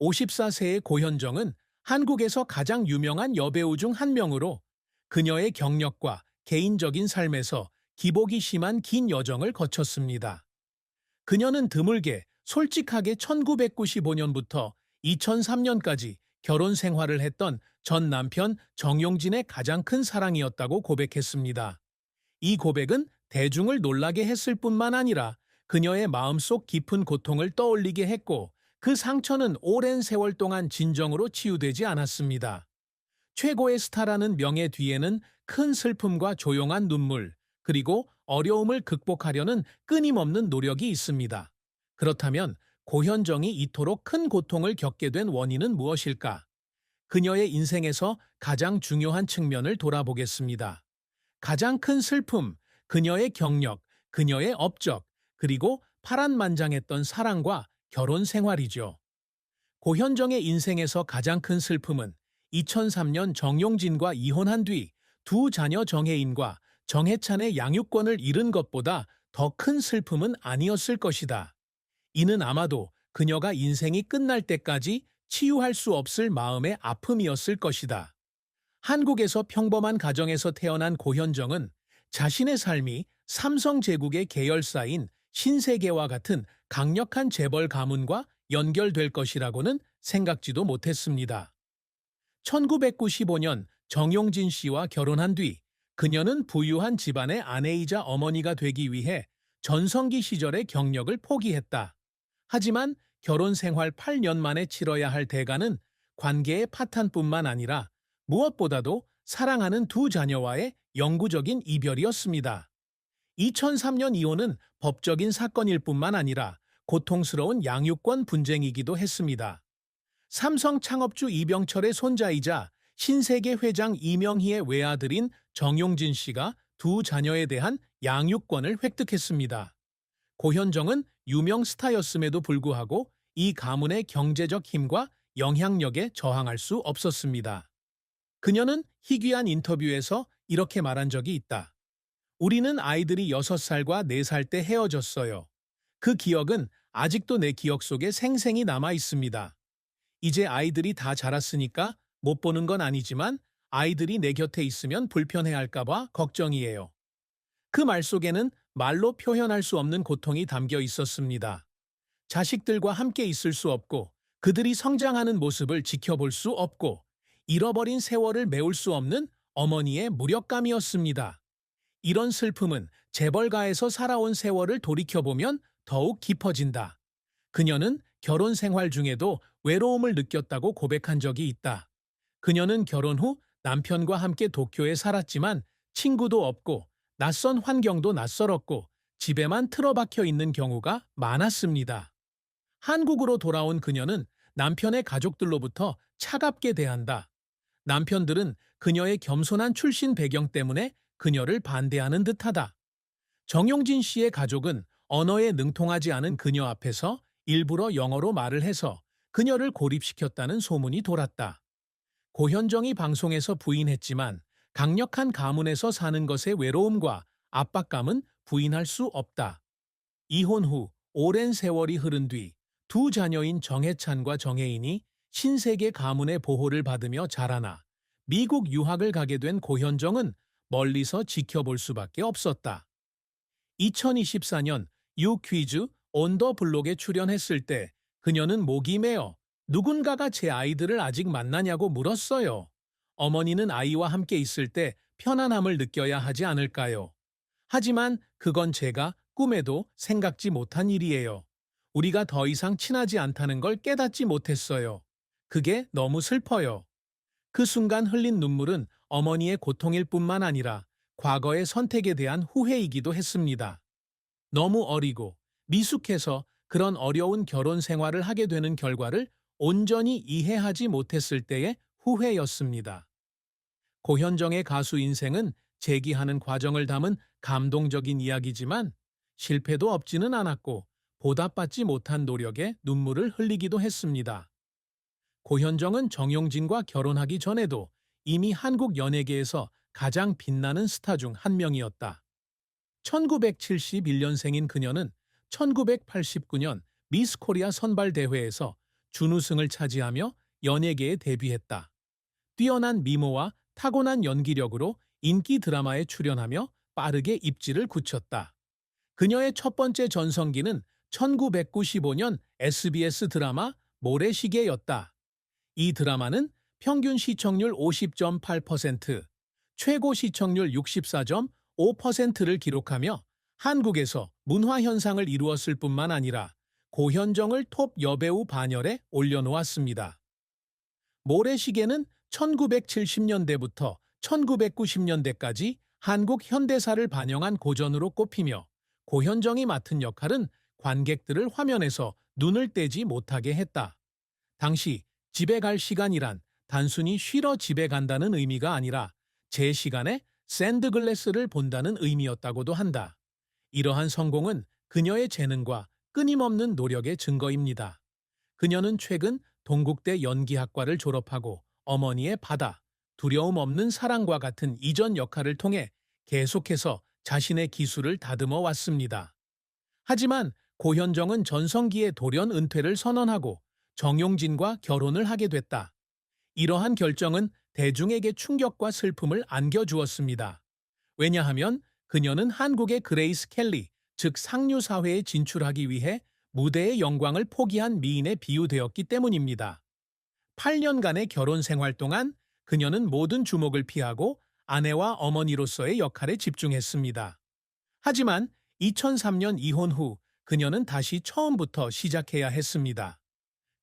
54세의 고현정은 한국에서 가장 유명한 여배우 중 한 명으로 그녀의 경력과 개인적인 삶에서 기복이 심한 긴 여정을 거쳤습니다. 그녀는 드물게 솔직하게 1995년부터 2003년까지 결혼 생활을 했던 전 남편 정용진의 가장 큰 사랑이었다고 고백했습니다. 이 고백은 대중을 놀라게 했을 뿐만 아니라 그녀의 마음속 깊은 고통을 떠올리게 했고 그 상처는 오랜 세월 동안 진정으로 치유되지 않았습니다. 최고의 스타라는 명예 뒤에는 큰 슬픔과 조용한 눈물, 그리고 어려움을 극복하려는 끊임없는 노력이 있습니다. 그렇다면 고현정이 이토록 큰 고통을 겪게 된 원인은 무엇일까? 그녀의 인생에서 가장 중요한 측면을 돌아보겠습니다. 가장 큰 슬픔, 그녀의 경력, 그녀의 업적, 그리고 파란만장했던 사랑과 결혼 생활이죠. 고현정의 인생에서 가장 큰 슬픔은 2003년 정용진과 이혼한 뒤 두 자녀 정혜인과 정혜찬의 양육권을 잃은 것보다 더 큰 슬픔은 아니었을 것이다. 이는 아마도 그녀가 인생이 끝날 때까지 치유할 수 없을 마음의 아픔이었을 것이다. 한국에서 평범한 가정에서 태어난 고현정은 자신의 삶이 삼성제국의 계열사인 신세계와 같은 강력한 재벌 가문과 연결될 것이라고는 생각지도 못했습니다. 1995년 정용진 씨와 결혼한 뒤 그녀는 부유한 집안의 아내이자 어머니가 되기 위해 전성기 시절의 경력을 포기했다. 하지만 결혼 생활 8년 만에 치러야 할 대가는 관계의 파탄뿐만 아니라 무엇보다도 사랑하는 두 자녀와의 영구적인 이별이었습니다. 2003년 이혼은 법적인 사건일 뿐만 아니라 고통스러운 양육권 분쟁이기도 했습니다. 삼성 창업주 이병철의 손자이자 신세계 회장 이명희의 외아들인 정용진 씨가 두 자녀에 대한 양육권을 획득했습니다. 고현정은 유명 스타였음에도 불구하고 이 가문의 경제적 힘과 영향력에 저항할 수 없었습니다. 그녀는 희귀한 인터뷰에서 이렇게 말한 적이 있다. 우리는 아이들이 6살과 4살 때 헤어졌어요. 그 기억은 아직도 내 기억 속에 생생히 남아 있습니다. 이제 아이들이 다 자랐으니까 못 보는 건 아니지만 아이들이 내 곁에 있으면 불편해할까봐 걱정이에요. 그 말 속에는 말로 표현할 수 없는 고통이 담겨 있었습니다. 자식들과 함께 있을 수 없고 그들이 성장하는 모습을 지켜볼 수 없고 잃어버린 세월을 메울 수 없는 어머니의 무력감이었습니다. 이런 슬픔은 재벌가에서 살아온 세월을 돌이켜보면 더욱 깊어진다. 그녀는 결혼 생활 중에도 외로움을 느꼈다고 고백한 적이 있다. 그녀는 결혼 후 남편과 함께 도쿄에 살았지만 친구도 없고 낯선 환경도 낯설었고 집에만 틀어박혀 있는 경우가 많았습니다. 한국으로 돌아온 그녀는 남편의 가족들로부터 차갑게 대한다. 남편들은 그녀의 겸손한 출신 배경 때문에 그녀를 반대하는 듯하다. 정용진 씨의 가족은 언어에 능통하지 않은 그녀 앞에서 일부러 영어로 말을 해서 그녀를 고립시켰다는 소문이 돌았다. 고현정이 방송에서 부인했지만 강력한 가문에서 사는 것의 외로움과 압박감은 부인할 수 없다. 이혼 후 오랜 세월이 흐른 뒤 두 자녀인 정혜찬과 정혜인이 신세계 가문의 보호를 받으며 자라나 미국 유학을 가게 된 고현정은 멀리서 지켜볼 수밖에 없었다. 2024년 유 퀴즈 온더 블록에 출연했을 때 그녀는 목이 메어 누군가가 제 아이들을 아직 만나냐고 물었어요. 어머니는 아이와 함께 있을 때 편안함을 느껴야 하지 않을까요? 하지만 그건 제가 꿈에도 생각지 못한 일이에요. 우리가 더 이상 친하지 않다는 걸 깨닫지 못했어요. 그게 너무 슬퍼요. 그 순간 흘린 눈물은 어머니의 고통일 뿐만 아니라 과거의 선택에 대한 후회이기도 했습니다. 너무 어리고 미숙해서 그런 어려운 결혼 생활을 하게 되는 결과를 온전히 이해하지 못했을 때의 후회였습니다. 고현정의 가수 인생은 재기하는 과정을 담은 감동적인 이야기지만 실패도 없지는 않았고 보답받지 못한 노력에 눈물을 흘리기도 했습니다. 고현정은 정용진과 결혼하기 전에도 이미 한국 연예계에서 가장 빛나는 스타 중 한 명이었다. 1971년생인 그녀는 1989년 미스 코리아 선발 대회에서 준우승을 차지하며 연예계에 데뷔했다. 뛰어난 미모와 타고난 연기력으로 인기 드라마에 출연하며 빠르게 입지를 굳혔다. 그녀의 첫 번째 전성기는 1995년 SBS 드라마 모래시계였다. 이 드라마는 평균 시청률 50.8%, 최고 시청률 64.5%를 기록하며 한국에서 문화 현상을 이루었을 뿐만 아니라 고현정을 톱 여배우 반열에 올려놓았습니다. 모래시계는 1970년대부터 1990년대까지 한국 현대사를 반영한 고전으로 꼽히며 고현정이 맡은 역할은 관객들을 화면에서 눈을 떼지 못하게 했다. 당시 집에 갈 시간이란 단순히 쉬러 집에 간다는 의미가 아니라 제 시간에 샌드글래스를 본다는 의미였다고도 한다. 이러한 성공은 그녀의 재능과 끊임없는 노력의 증거입니다. 그녀는 최근 동국대 연기학과를 졸업하고 어머니의 바다, 두려움 없는 사랑과 같은 이전 역할을 통해 계속해서 자신의 기술을 다듬어 왔습니다. 하지만 고현정은 전성기의 돌연 은퇴를 선언하고 정용진과 결혼을 하게 됐다. 이러한 결정은 대중에게 충격과 슬픔을 안겨주었습니다. 왜냐하면 그녀는 한국의 그레이스 켈리, 즉 상류 사회에 진출하기 위해 무대의 영광을 포기한 미인에 비유되었기 때문입니다. 8년간의 결혼 생활 동안 그녀는 모든 주목을 피하고 아내와 어머니로서의 역할에 집중했습니다. 하지만 2003년 이혼 후 그녀는 다시 처음부터 시작해야 했습니다.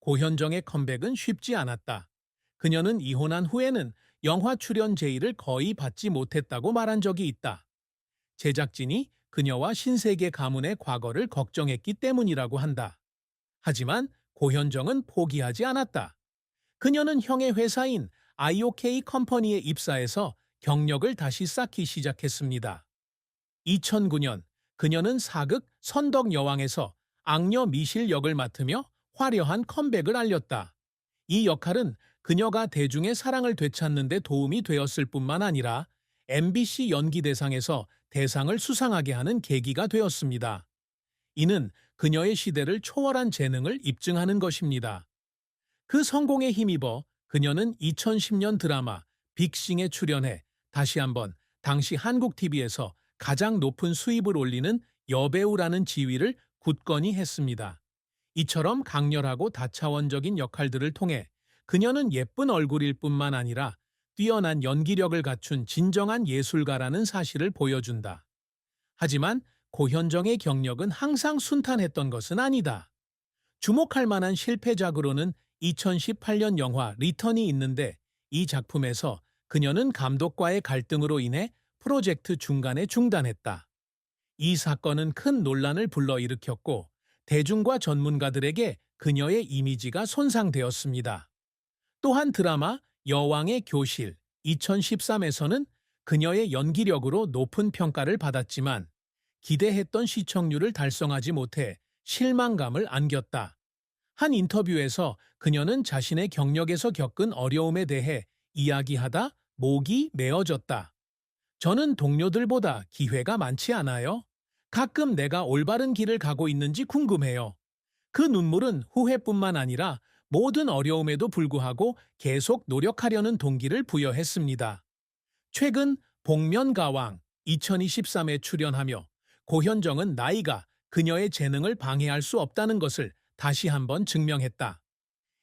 고현정의 컴백은 쉽지 않았다. 그녀는 이혼한 후에는 영화 출연 제의를 거의 받지 못했다고 말한 적이 있다. 제작진이 그녀와 신세계 가문의 과거를 걱정했기 때문이라고 한다. 하지만 고현정은 포기하지 않았다. 그녀는 형의 회사인 IOK 컴퍼니에 입사해서 경력을 다시 쌓기 시작했습니다. 2009년 그녀는 사극 선덕 여왕에서 악녀 미실 역을 맡으며 화려한 컴백을 알렸다. 이 역할은 그녀가 대중의 사랑을 되찾는 데 도움이 되었을 뿐만 아니라 MBC 연기 대상에서 대상을 수상하게 하는 계기가 되었습니다. 이는 그녀의 시대를 초월한 재능을 입증하는 것입니다. 그 성공에 힘입어 그녀는 2010년 드라마 빅싱에 출연해 다시 한번 당시 한국 TV에서 가장 높은 수입을 올리는 여배우라는 지위를 굳건히 했습니다. 이처럼 강렬하고 다차원적인 역할들을 통해 그녀는 예쁜 얼굴일 뿐만 아니라 뛰어난 연기력을 갖춘 진정한 예술가라는 사실을 보여준다. 하지만 고현정의 경력은 항상 순탄했던 것은 아니다. 주목할 만한 실패작으로는 2018년 영화 리턴이 있는데 이 작품에서 그녀는 감독과의 갈등으로 인해 프로젝트 중간에 중단했다. 이 사건은 큰 논란을 불러일으켰고 대중과 전문가들에게 그녀의 이미지가 손상되었습니다. 또한 드라마 여왕의 교실 2013에서는 그녀의 연기력으로 높은 평가를 받았지만 기대했던 시청률을 달성하지 못해 실망감을 안겼다. 한 인터뷰에서 그녀는 자신의 경력에서 겪은 어려움에 대해 이야기하다 목이 메어졌다. 저는 동료들보다 기회가 많지 않아요. 가끔 내가 올바른 길을 가고 있는지 궁금해요. 그 눈물은 후회뿐만 아니라 모든 어려움에도 불구하고 계속 노력하려는 동기를 부여했습니다. 최근 복면가왕 2023에 출연하며 고현정은 나이가 그녀의 재능을 방해할 수 없다는 것을 다시 한번 증명했다.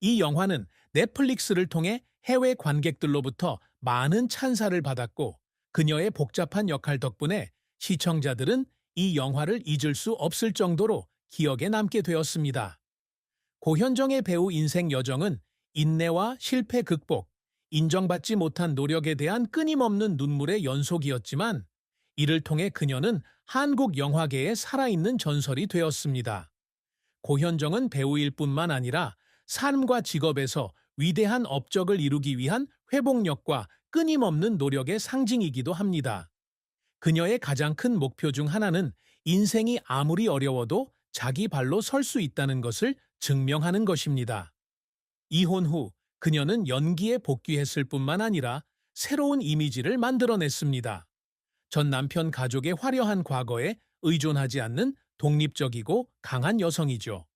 이 영화는 넷플릭스를 통해 해외 관객들로부터 많은 찬사를 받았고 그녀의 복잡한 역할 덕분에 시청자들은 이 영화를 잊을 수 없을 정도로 기억에 남게 되었습니다. 고현정의 배우 인생 여정은 인내와 실패 극복, 인정받지 못한 노력에 대한 끊임없는 눈물의 연속이었지만 이를 통해 그녀는 한국 영화계에 살아있는 전설이 되었습니다. 고현정은 배우일 뿐만 아니라 삶과 직업에서 위대한 업적을 이루기 위한 회복력과 끊임없는 노력의 상징이기도 합니다. 그녀의 가장 큰 목표 중 하나는 인생이 아무리 어려워도 자기 발로 설 수 있다는 것을 증명하는 것입니다. 이혼 후 그녀는 연기에 복귀했을 뿐만 아니라 새로운 이미지를 만들어냈습니다. 전 남편 가족의 화려한 과거에 의존하지 않는 독립적이고 강한 여성이죠.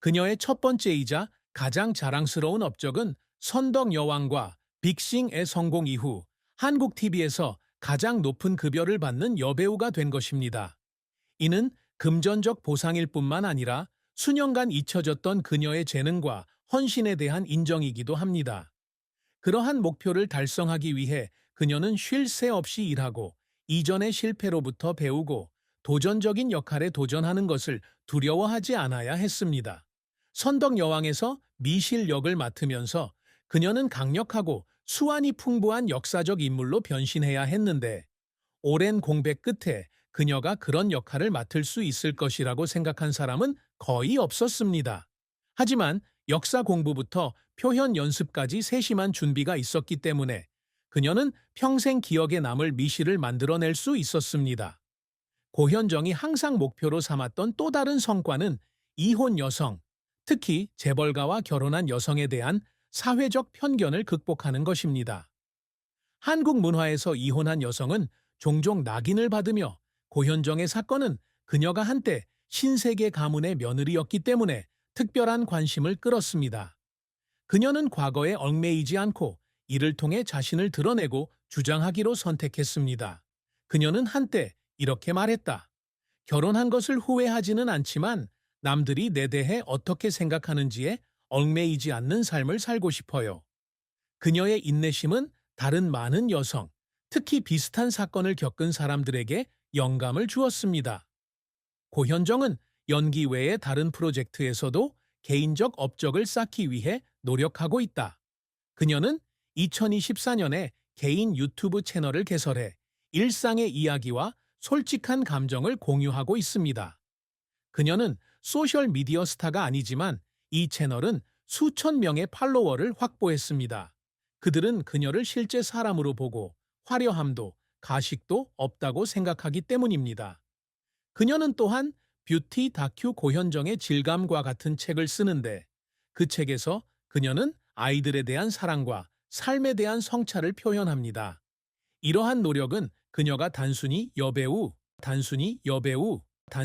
그녀의 첫 번째이자 가장 자랑스러운 업적은 선덕 여왕과 빅싱의 성공 이후 한국 TV에서 가장 높은 급여를 받는 여배우가 된 것입니다. 이는 금전적 보상일 뿐만 아니라 수년간 잊혀졌던 그녀의 재능과 헌신에 대한 인정이기도 합니다. 그러한 목표를 달성하기 위해 그녀는 쉴 새 없이 일하고 이전의 실패로부터 배우고 도전적인 역할에 도전하는 것을 두려워하지 않아야 했습니다. 선덕 여왕에서 미실 역을 맡으면서 그녀는 강력하고 수완이 풍부한 역사적 인물로 변신해야 했는데 오랜 공백 끝에 그녀가 그런 역할을 맡을 수 있을 것이라고 생각한 사람은 거의 없었습니다. 하지만 역사 공부부터 표현 연습까지 세심한 준비가 있었기 때문에 그녀는 평생 기억에 남을 미실을 만들어낼 수 있었습니다. 고현정이 항상 목표로 삼았던 또 다른 성과는 이혼 여성, 특히 재벌가와 결혼한 여성에 대한 사회적 편견을 극복하는 것입니다. 한국 문화에서 이혼한 여성은 종종 낙인을 받으며 고현정의 사건은 그녀가 한때 신세계 가문의 며느리였기 때문에 특별한 관심을 끌었습니다. 그녀는 과거에 얽매이지 않고 이를 통해 자신을 드러내고 주장하기로 선택했습니다. 그녀는 한때 이렇게 말했다. 결혼한 것을 후회하지는 않지만 남들이 내 대해 어떻게 생각하는지에 얽매이지 않는 삶을 살고 싶어요. 그녀의 인내심은 다른 많은 여성, 특히 비슷한 사건을 겪은 사람들에게 영감을 주었습니다. 고현정은 연기 외의 다른 프로젝트에서도 개인적 업적을 쌓기 위해 노력하고 있다. 그녀는 2024년에 개인 유튜브 채널을 개설해 일상의 이야기와 솔직한 감정을 공유하고 있습니다. 그녀는 소셜 미디어 스타가 아니지만 이 채널은 수천 명의 팔로워를 확보했습니다. 그들은 그녀를 실제 사람으로 보고 화려함도 가식도 없다고 생각하기 때문입니다. 그녀는 또한 뷰티 다큐 고현정의 질감과 같은 책을 쓰는데 그 책에서 그녀는 아이들에 대한 사랑과 삶에 대한 성찰을 표현합니다. 이러한 노력은 그녀가 단순히 여배우, 단순히 여배우,